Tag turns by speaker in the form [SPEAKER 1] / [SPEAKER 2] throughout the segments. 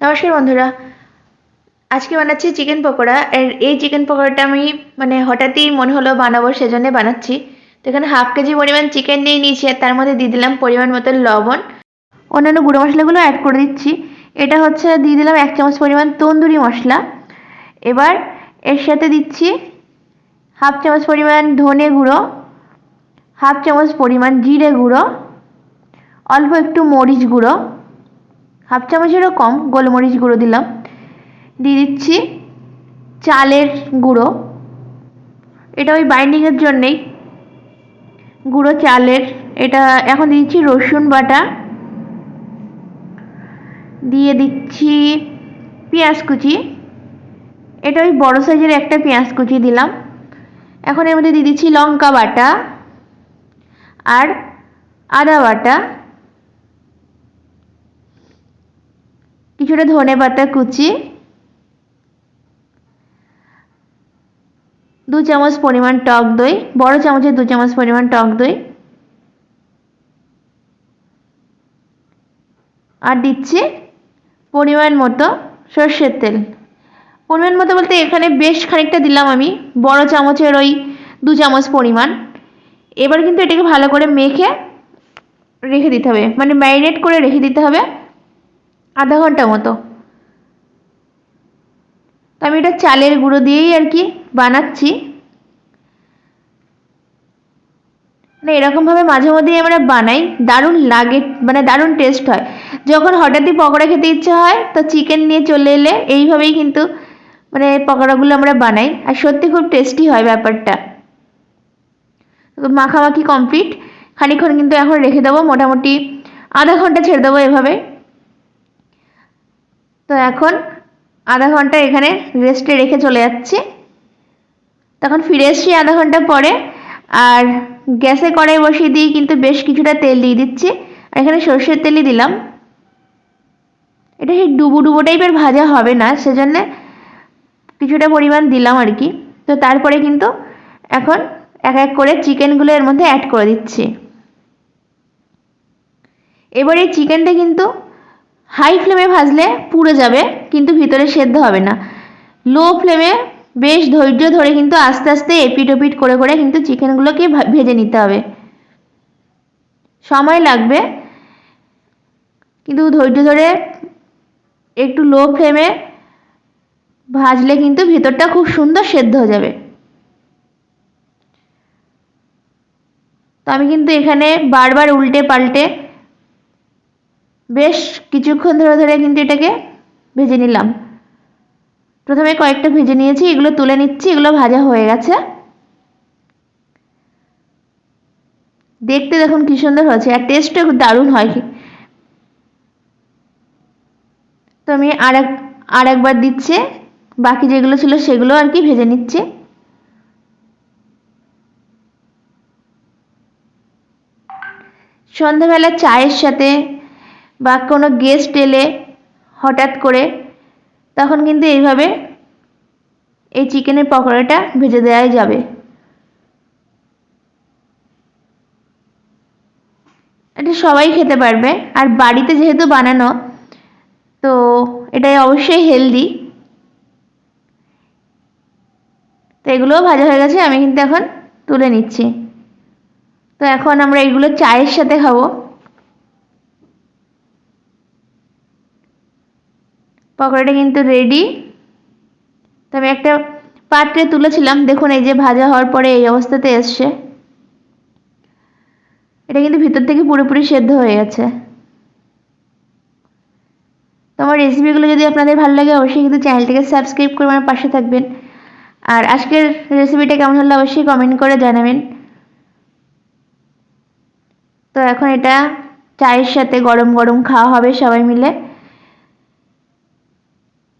[SPEAKER 1] নমস্কার বন্ধুরা। আজকে বানাচ্ছি চিকেন পকোড়া। আর এই চিকেন পকোড়াটা আমি মানে হঠাৎই মনে হলো বানাবো সেজন্য বানাচ্ছি। তো এখানে হাফ কেজি পরিমাণ চিকেন নিয়ে নিয়েছি আর তার মধ্যে দিয়ে দিলাম পরিমাণ মতো লবণ। অন্যান্য গুঁড়ো মশলাগুলো অ্যাড করে দিচ্ছি। এটা হচ্ছে দিয়ে দিলাম এক চামচ পরিমাণ তন্দুরি মশলা। এবার এর সাথে দিচ্ছি হাফ চামচ পরিমাণ ধনে গুঁড়ো হাফ চামচ পরিমাণ জিরে গুঁড়ো, অল্প একটু মরিচ গুঁড়ো। হাফ চামচেরও কম গোলমরিচ গুঁড়ো দিলাম। দিয়ে দিচ্ছি চালের গুঁড়ো। এটা ওই বাইন্ডিংয়ের জন্যেই। গুঁড়ো চালের। এটা এখন দিচ্ছি রসুন বাটা। দিয়ে দিচ্ছি পেঁয়াজ কুচি। এটা ওই বড় সাইজের একটা পেঁয়াজ কুচি দিলাম। এখন এর মধ্যে দিয়ে দিচ্ছি লঙ্কা বাটা আর আদা বাটা। কিছুটা ধনে পাতা কুচি, দু চামচ পরিমাণ টক দই, বড় চামচের দু চামচ পরিমাণ টক দই। আর দিচ্ছি পরিমাণ মতো সর্ষের তেল। পরিমাণ মতো বলতে এখানে বেশ খানিকটা দিলাম আমি, বড় চামচের ওই দু চামচ পরিমাণ। এবার কিন্তু এটাকে ভালো করে মেখে রেখে দিতে হবে মানে ম্যারিনেট করে রেখে দিতে হবে। আধা ঘণ্টা মতো। আমি এটা চালের গুঁড়ো দিয়েই আর কি বানাচ্ছি। মানে এরকমভাবে মাঝে মধ্যেই আমরা বানাই, দারুণ লাগে মানে দারুণ টেস্ট হয়। যখন হঠাৎই পকোড়া খেতে ইচ্ছে হয়, তো চিকেন নিয়ে চলে এলে এইভাবেই কিন্তু মানে পকোড়াগুলো আমরা বানাই। আর সত্যি খুব টেস্টি হয় ব্যাপারটা। মাখামাখি কমপ্লিট খানিক্ষণ কিন্তু এখন রেখে দেবো, মোটামুটি আধা ঘণ্টা ছেড়ে দেবো এভাবে। এখন আধা ঘণ্টা এখানে রেস্টে রেখে চলে যাচ্ছি। তখন ফিরে এসছি আধা ঘণ্টা পরে, আর গ্যাসে কড়াই বসিয়ে দিয়ে কিন্তু বেশ কিছুটা তেল দিয়ে দিচ্ছি। আর এখানে সর্ষের তেলই দিলাম। এটা সেই ডুবো ডুবো টাইপের ভাজা হবে না, সেজন্য কিছুটা পরিমাণ দিলাম আর কি। তো তারপরে কিন্তু এখন এক এক করে চিকেনগুলো এর মধ্যে অ্যাড করে দিচ্ছি। এবার এই চিকেনটা কিন্তু হাই ফ্লেমে ভাজলে পুড়ে যাবে, কিন্তু ভিতরে সেদ্ধ হবে না। লো ফ্লেমে বেশ ধৈর্য ধরে কিন্তু আস্তে আস্তে এপিট ওপিট করে করে কিন্তু চিকেনগুলোকে ভেজে নিতে হবে। সময় লাগবে, কিন্তু ধৈর্য ধরে একটু লো ফ্লেমে ভাজলে কিন্তু ভিতরটা খুব সুন্দর সেদ্ধ হয়ে যাবে। তো আমি কিন্তু এখানে বারবার উল্টে পাল্টে বেশ কিছুক্ষণ ধরে ধরে কিন্তু এটাকে ভেজে নিলাম। প্রথমে কয়েকটা ভেজে নিয়েছি, এগুলো তুলে নিচ্ছি, এগুলো ভাজা হয়ে গেছে। দেখতে দেখুন কি সুন্দর হয়েছে, আর টেস্টও দারুণ হয়। তো আমি আর এক, আর একবার দিচ্ছে, বাকি যেগুলো ছিল সেগুলো আর কি ভেজে নিচ্ছে। সন্ধ্যাবেলা চায়ের সাথে বা কোনো গেস্ট এলে হঠাৎ করে, তখন কিন্তু এইভাবে এই চিকেনের পকোড়াটা ভেজে দেওয়াই যাবে। এটা সবাই খেতে পারবে। আর বাড়িতে যেহেতু বানানো, তো এটাই অবশ্যই হেলদি তো এগুলোও ভাজা হয়ে গেছে, আমি কিন্তু এখন তুলে নিচ্ছি। তো এখন আমরা এগুলো চায়ের সাথে খাব। পকোড়াটা কিন্তু রেডি তো আমি একটা পাত্রে তুলেছিলাম, দেখুন এই যে ভাজা হওয়ার পরে এই অবস্থাতে এসছে। এটা কিন্তু ভিতর থেকে পুরোপুরি সেদ্ধ হয়ে গেছে। তো আমার রেসিপিগুলো যদি আপনাদের ভালো লাগে, অবশ্যই কিন্তু চ্যানেলটিকে সাবস্ক্রাইব করে আমার পাশে থাকবেন। আর আজকের রেসিপিটা কেমন হলো অবশ্যই কমেন্ট করে জানাবেন। তো এখন এটা চায়ের সাথে গরম গরম খাওয়া হবে সবাই মিলে।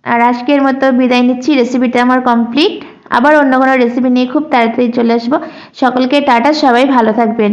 [SPEAKER 1] আর আজকের মতো বিদায় নিচ্ছি। রেসিপিটা আমার কমপ্লিট আবার অন্য কোনো রেসিপি নিয়ে খুব তাড়াতাড়ি চলে আসব। সকলকে টাটা, সবাই ভালো থাকবেন।